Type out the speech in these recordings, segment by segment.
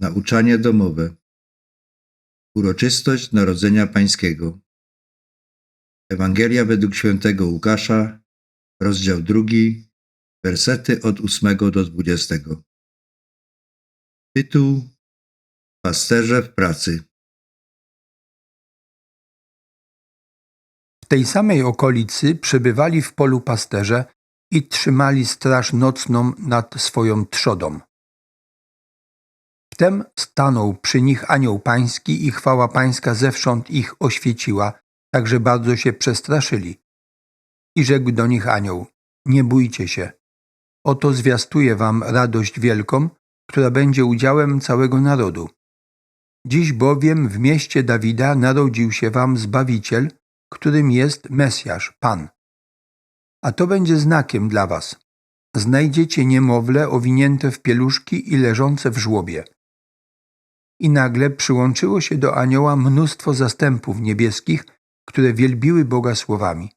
Nauczanie domowe. Uroczystość Narodzenia Pańskiego. Ewangelia według świętego Łukasza, rozdział drugi, wersety od ósmego do dwudziestego. Tytuł Pasterze w pracy. W tej samej okolicy przebywali w polu pasterze i trzymali straż nocną nad swoją trzodą. Wtem stanął przy nich anioł pański i chwała pańska zewsząd ich oświeciła, tak że bardzo się przestraszyli. I rzekł do nich anioł, nie bójcie się. Oto zwiastuję wam radość wielką, która będzie udziałem całego narodu. Dziś bowiem w mieście Dawida narodził się wam Zbawiciel, którym jest Mesjasz, Pan. A to będzie znakiem dla was. Znajdziecie niemowlę owinięte w pieluszki i leżące w żłobie. I nagle przyłączyło się do anioła mnóstwo zastępów niebieskich, które wielbiły Boga słowami.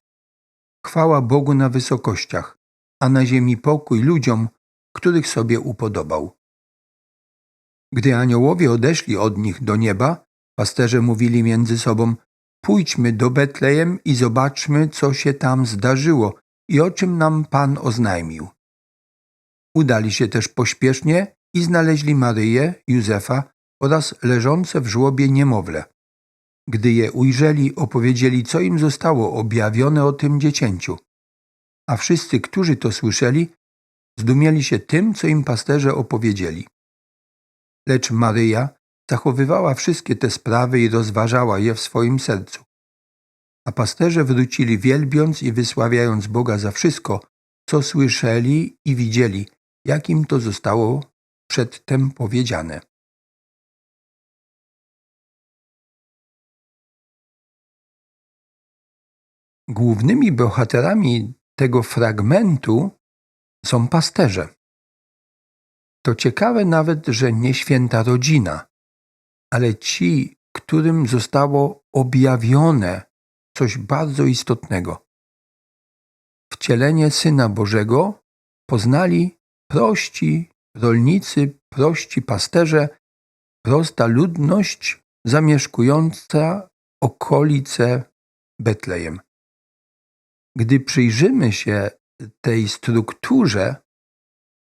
Chwała Bogu na wysokościach, a na ziemi pokój ludziom, których sobie upodobał. Gdy aniołowie odeszli od nich do nieba, pasterze mówili między sobą: Pójdźmy do Betlejem i zobaczmy, co się tam zdarzyło i o czym nam Pan oznajmił. Udali się też pośpiesznie i znaleźli Maryję, Józefa oraz leżące w żłobie niemowlę. Gdy je ujrzeli, opowiedzieli, co im zostało objawione o tym dziecięciu. A wszyscy, którzy to słyszeli, zdumieli się tym, co im pasterze opowiedzieli. Lecz Maryja zachowywała wszystkie te sprawy i rozważała je w swoim sercu. A pasterze wrócili wielbiąc i wysławiając Boga za wszystko, co słyszeli i widzieli, jak im to zostało przedtem powiedziane. Głównymi bohaterami tego fragmentu są pasterze. To ciekawe nawet, że nie święta rodzina, ale ci, którym zostało objawione coś bardzo istotnego. Wcielenie Syna Bożego poznali prości rolnicy, prości pasterze, prosta ludność zamieszkująca okolice Betlejem. Gdy przyjrzymy się tej strukturze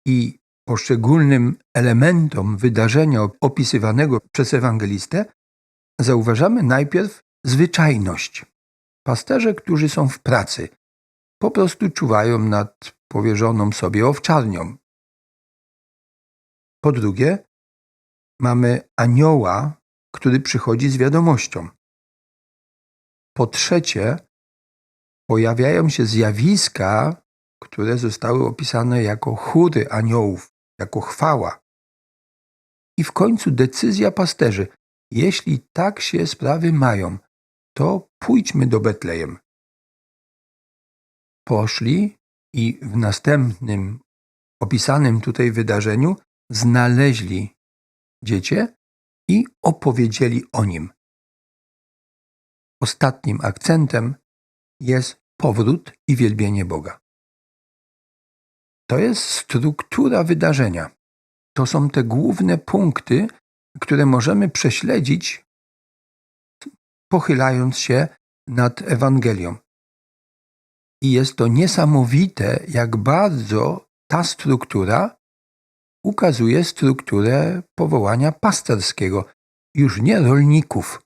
i poszczególnym elementom wydarzenia opisywanego przez ewangelistę, zauważamy najpierw zwyczajność. Pasterze, którzy są w pracy, po prostu czuwają nad powierzoną sobie owczarnią. Po drugie, mamy anioła, który przychodzi z wiadomością. Po trzecie, pojawiają się zjawiska, które zostały opisane jako chóry aniołów, jako chwała. I w końcu decyzja pasterzy. Jeśli tak się sprawy mają, to pójdźmy do Betlejem. Poszli i w następnym opisanym tutaj wydarzeniu znaleźli dziecię i opowiedzieli o nim. Ostatnim akcentem jest powrót i wielbienie Boga. To jest struktura wydarzenia. To są te główne punkty, które możemy prześledzić, pochylając się nad Ewangelią. I jest to niesamowite, jak bardzo ta struktura ukazuje strukturę powołania pasterskiego, już nie rolników,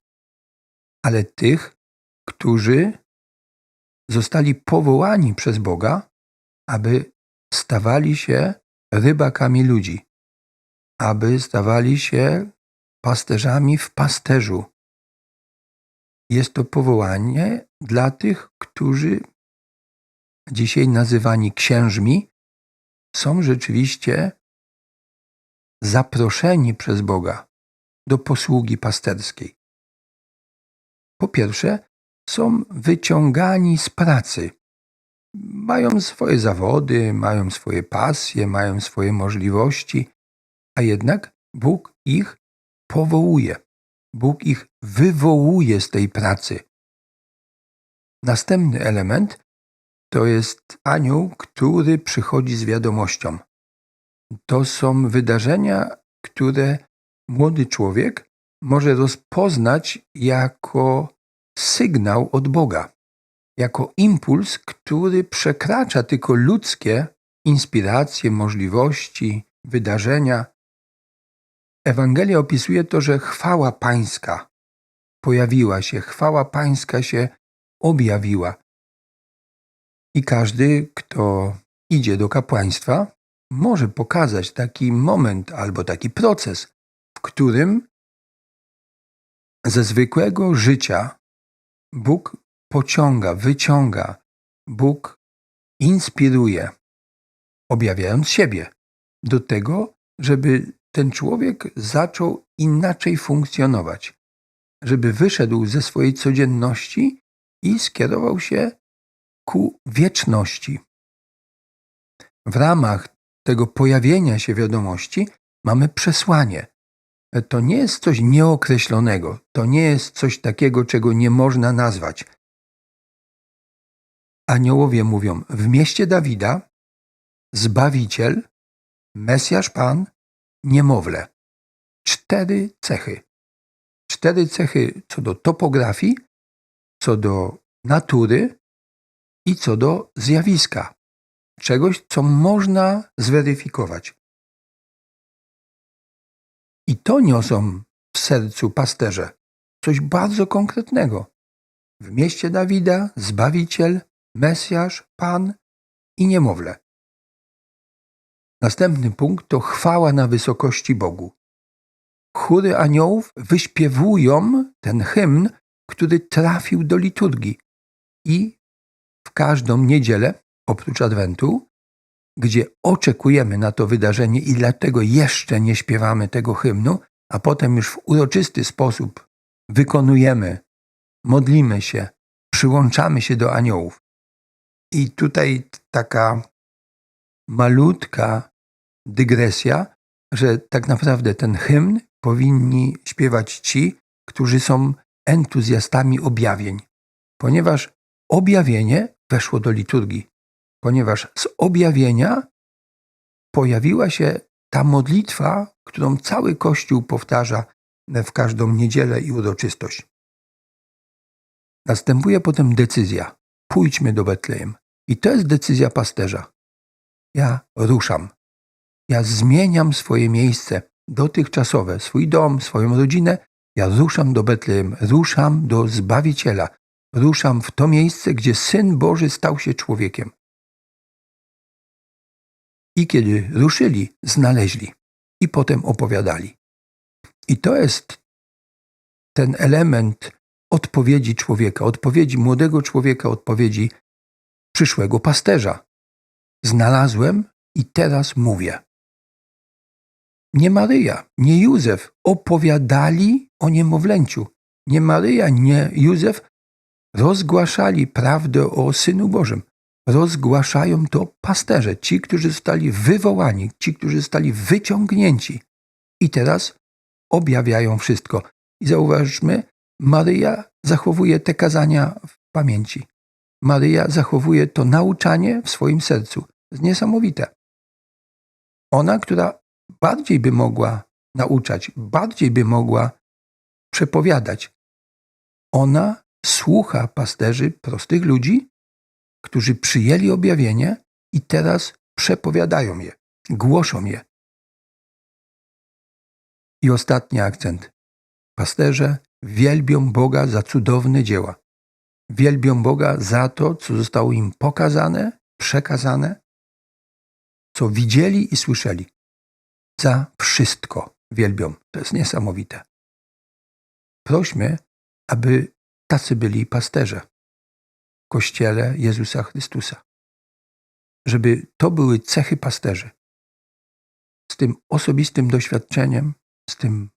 ale tych, którzy zostali powołani przez Boga, aby stawali się rybakami ludzi, aby stawali się pasterzami w pasterzu. Jest to powołanie dla tych, którzy dzisiaj nazywani księżmi, są rzeczywiście zaproszeni przez Boga do posługi pasterskiej. Po pierwsze, są wyciągani z pracy. Mają swoje zawody, mają swoje pasje, mają swoje możliwości, a jednak Bóg ich powołuje. Bóg ich wywołuje z tej pracy. Następny element to jest anioł, który przychodzi z wiadomością. To są wydarzenia, które młody człowiek może rozpoznać jako sygnał od Boga, jako impuls, który przekracza tylko ludzkie inspiracje, możliwości, wydarzenia. Ewangelia opisuje to, że chwała Pańska pojawiła się, chwała Pańska się objawiła. I każdy, kto idzie do kapłaństwa, może pokazać taki moment albo taki proces, w którym ze zwykłego życia Bóg pociąga, wyciąga, Bóg inspiruje, objawiając siebie do tego, żeby ten człowiek zaczął inaczej funkcjonować, żeby wyszedł ze swojej codzienności i skierował się ku wieczności. W ramach tego pojawienia się wiadomości mamy przesłanie. To nie jest coś nieokreślonego, to nie jest coś takiego, czego nie można nazwać. Aniołowie mówią: W mieście Dawida Zbawiciel, Mesjasz Pan, niemowlę. Cztery cechy. Cztery cechy co do topografii, co do natury i co do zjawiska. Czegoś, co można zweryfikować. I to niosą w sercu pasterze. Coś bardzo konkretnego. W mieście Dawida Zbawiciel, Mesjasz, Pan i niemowlę. Następny punkt to chwała na wysokości Bogu. Chóry aniołów wyśpiewują ten hymn, który trafił do liturgii. I w każdą niedzielę, oprócz Adwentu, gdzie oczekujemy na to wydarzenie i dlatego jeszcze nie śpiewamy tego hymnu, a potem już w uroczysty sposób wykonujemy, modlimy się, przyłączamy się do aniołów. I tutaj taka malutka dygresja, że tak naprawdę ten hymn powinni śpiewać ci, którzy są entuzjastami objawień, ponieważ objawienie weszło do liturgii, ponieważ z objawienia pojawiła się ta modlitwa, którą cały Kościół powtarza w każdą niedzielę i uroczystość. Następuje potem decyzja: pójdźmy do Betlejem. I to jest decyzja pasterza. Ja ruszam. Ja zmieniam swoje miejsce dotychczasowe, swój dom, swoją rodzinę. Ja ruszam do Betlejem, ruszam do Zbawiciela, ruszam w to miejsce, gdzie Syn Boży stał się człowiekiem. I kiedy ruszyli, znaleźli i potem opowiadali. I to jest ten element odpowiedzi człowieka, odpowiedzi młodego człowieka, odpowiedzi przyszłego pasterza. Znalazłem i teraz mówię. Nie Maryja, nie Józef opowiadali o niemowlęciu. Nie Maryja, nie Józef rozgłaszali prawdę o Synu Bożym. Rozgłaszają to pasterze, ci, którzy zostali wywołani, ci, którzy zostali wyciągnięci. I teraz objawiają wszystko. I zauważmy, Maryja zachowuje te kazania w pamięci. Maryja zachowuje to nauczanie w swoim sercu. Jest niesamowite. Ona, która bardziej by mogła nauczać, bardziej by mogła przepowiadać, ona słucha pasterzy, prostych ludzi, którzy przyjęli objawienie i teraz przepowiadają je, głoszą je. I ostatni akcent. Pasterze wielbią Boga za cudowne dzieła. Wielbią Boga za to, co zostało im pokazane, przekazane, co widzieli i słyszeli. Za wszystko wielbią. To jest niesamowite. Prośmy, aby tacy byli pasterze Kościele Jezusa Chrystusa. Żeby to były cechy pasterzy. Z tym osobistym doświadczeniem, z tym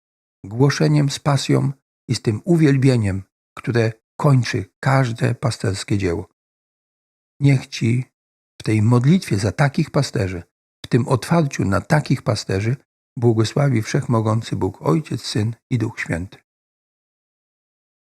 głoszeniem z pasją i z tym uwielbieniem, które kończy każde pasterskie dzieło. Niech Ci w tej modlitwie za takich pasterzy, w tym otwarciu na takich pasterzy, błogosławi Wszechmogący Bóg, Ojciec, Syn i Duch Święty.